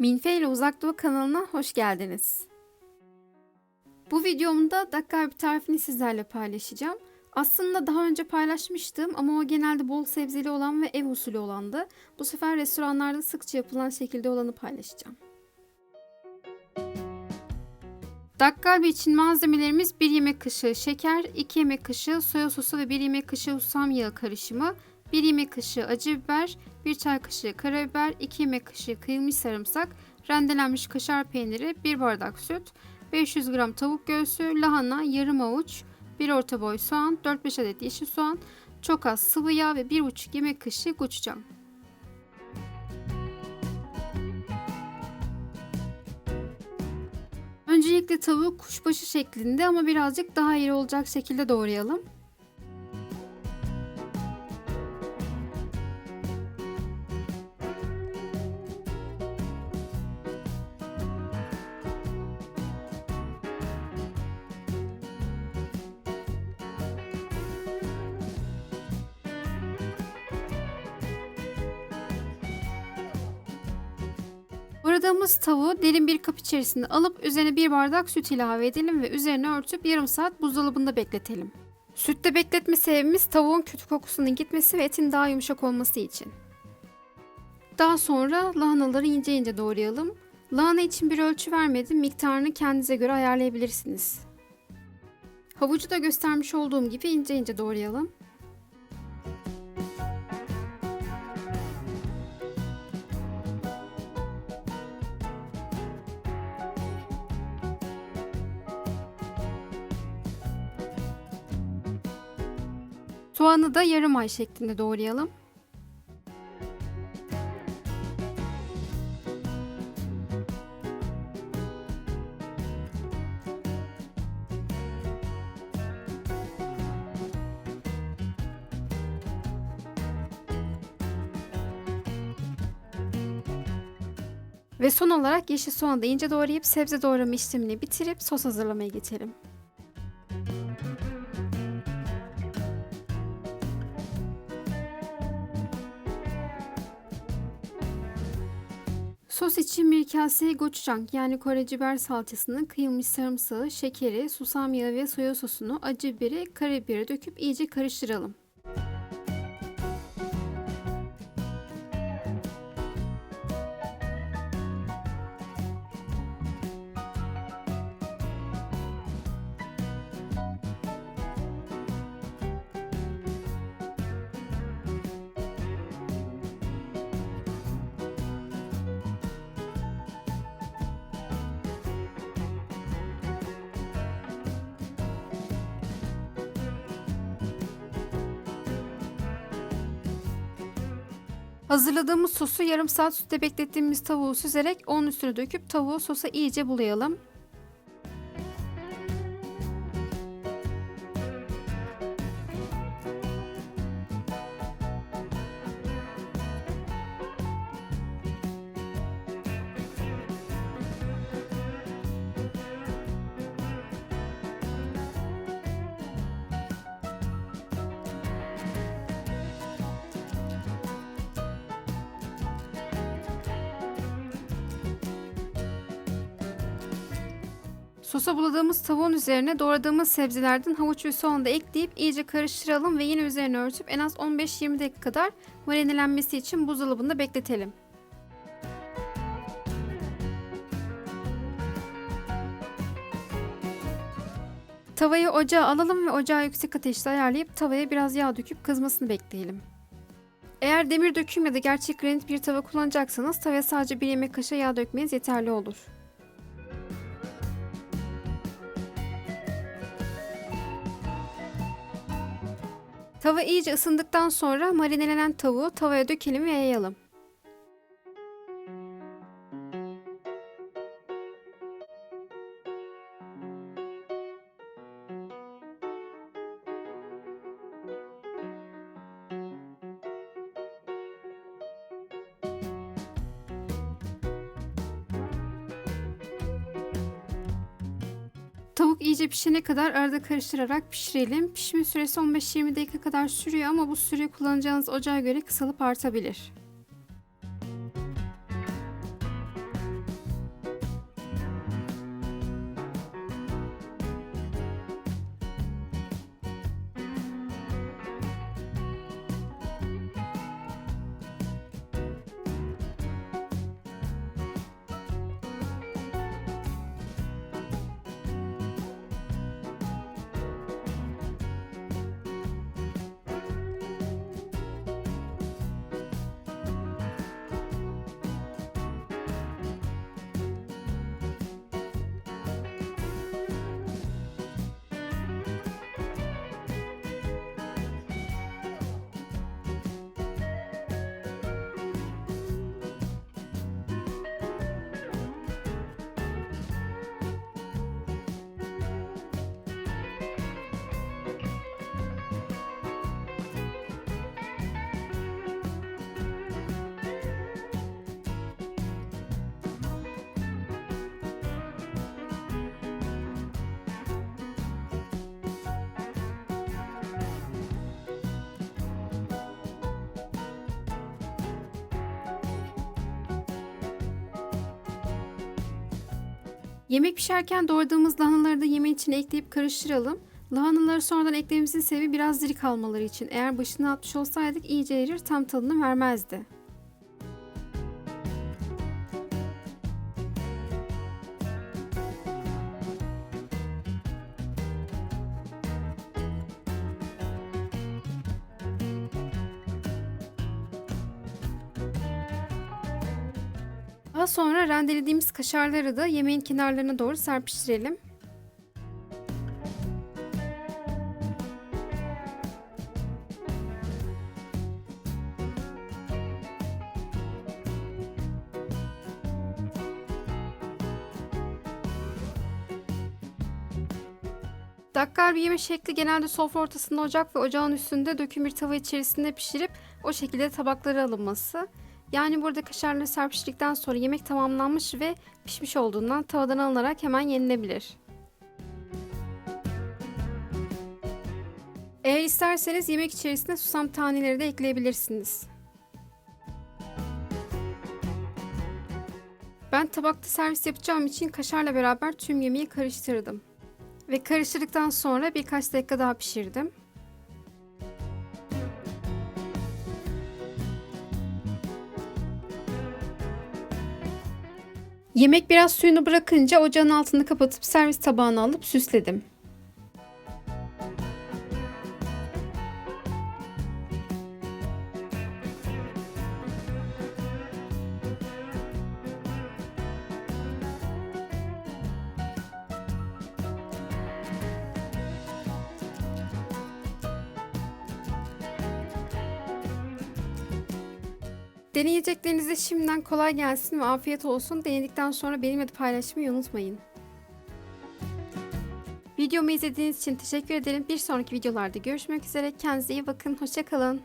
Minfe ile Uzak Doğu kanalına hoş geldiniz. Bu videomda dakika bir tarifini sizlerle paylaşacağım. Aslında daha önce paylaşmıştım ama o genelde bol sebzeli olan ve ev usulü olandı. Bu sefer restoranlarda sıkça yapılan şekilde olanı paylaşacağım. Dakkalbi için malzemelerimiz 1 yemek kaşığı şeker, 2 yemek kaşığı soya sosu ve 1 yemek kaşığı susam yağı karışımı, 1 yemek kaşığı acı biber, 1 çay kaşığı karabiber, 2 yemek kaşığı kıyılmış sarımsak, rendelenmiş kaşar peyniri, 1 bardak süt, 500 gram tavuk göğsü, lahana, yarım avuç, 1 orta boy soğan, 4-5 adet yeşil soğan, çok az sıvı yağ ve 1,5 yemek kaşığı gochujang. Öncelikle tavuğu kuşbaşı şeklinde ama birazcık daha iri olacak şekilde doğrayalım. Doğradığımız tavuğu derin bir kap içerisinde alıp üzerine bir bardak süt ilave edelim ve üzerine örtüp yarım saat buzdolabında bekletelim. Sütte bekletme sebebimiz tavuğun kötü kokusunun gitmesi ve etin daha yumuşak olması için. Daha sonra lahanaları ince ince doğrayalım. Lahana için bir ölçü vermedim, miktarını kendinize göre ayarlayabilirsiniz. Havucu da göstermiş olduğum gibi ince ince doğrayalım. Soğanı da yarım ay şeklinde doğrayalım. Ve son olarak yeşil soğanı da ince doğrayıp sebze doğrama işlemini bitirip sos hazırlamaya geçelim. Sos için bir kaseye gochujang yani Kore biber salçasını, kıyılmış sarımsağı, şekeri, susam yağı ve soya sosunu, acı biberi, karabiberi döküp iyice karıştıralım. Hazırladığımız sosu yarım saat sütte beklettiğimiz tavuğu süzerek onun üstüne döküp tavuğu sosa iyice bulayalım. Sosa buladığımız tavuğun üzerine doğradığımız sebzelerden havuç ve soğanı da ekleyip iyice karıştıralım ve yine üzerine örtüp en az 15-20 dakika kadar marinelenmesi için buzdolabında bekletelim. Tavayı ocağa alalım ve ocağı yüksek ateşte ayarlayıp tavaya biraz yağ döküp kızmasını bekleyelim. Eğer demir döküm ya da gerçek granit bir tava kullanacaksanız tavaya sadece bir yemek kaşığı yağ dökmeniz yeterli olur. Tava iyice ısındıktan sonra marinelenen tavuğu tavaya dökelim ve yayalım. Tavuk iyice pişene kadar arada karıştırarak pişirelim. Pişme süresi 15-20 dakika kadar sürüyor ama bu süre kullanacağınız ocağa göre kısalıp artabilir. Yemek pişerken doğradığımız lahanaları da yemeğin içine ekleyip karıştıralım. Lahanaları sonradan eklememizin sebebi biraz diri kalmaları için. Eğer başını atmış olsaydık iyice erir tam tadını vermezdi. Daha sonra rendelediğimiz kaşarları da yemeğin kenarlarına doğru serpiştirelim. Dakkalbi yeme şekli genelde sofra ortasında ocak ve ocağın üstünde döküm bir tava içerisinde pişirip o şekilde tabaklara alınması. Yani burada kaşarları serpiştirdikten sonra yemek tamamlanmış ve pişmiş olduğundan tavadan alınarak hemen yenilebilir. Eğer isterseniz yemek içerisine susam taneleri de ekleyebilirsiniz. Ben tabakta servis yapacağım için kaşarla beraber tüm yemeği karıştırdım. Ve karıştırdıktan sonra birkaç dakika daha pişirdim. Yemek biraz suyunu bırakınca ocağın altını kapatıp servis tabağına alıp süsledim. Deneyeceklerinize şimdiden kolay gelsin ve afiyet olsun. Denedikten sonra benimle de paylaşmayı unutmayın. Videomu izlediğiniz için teşekkür ederim. Bir sonraki videolarda görüşmek üzere. Kendinize iyi bakın. Hoşçakalın.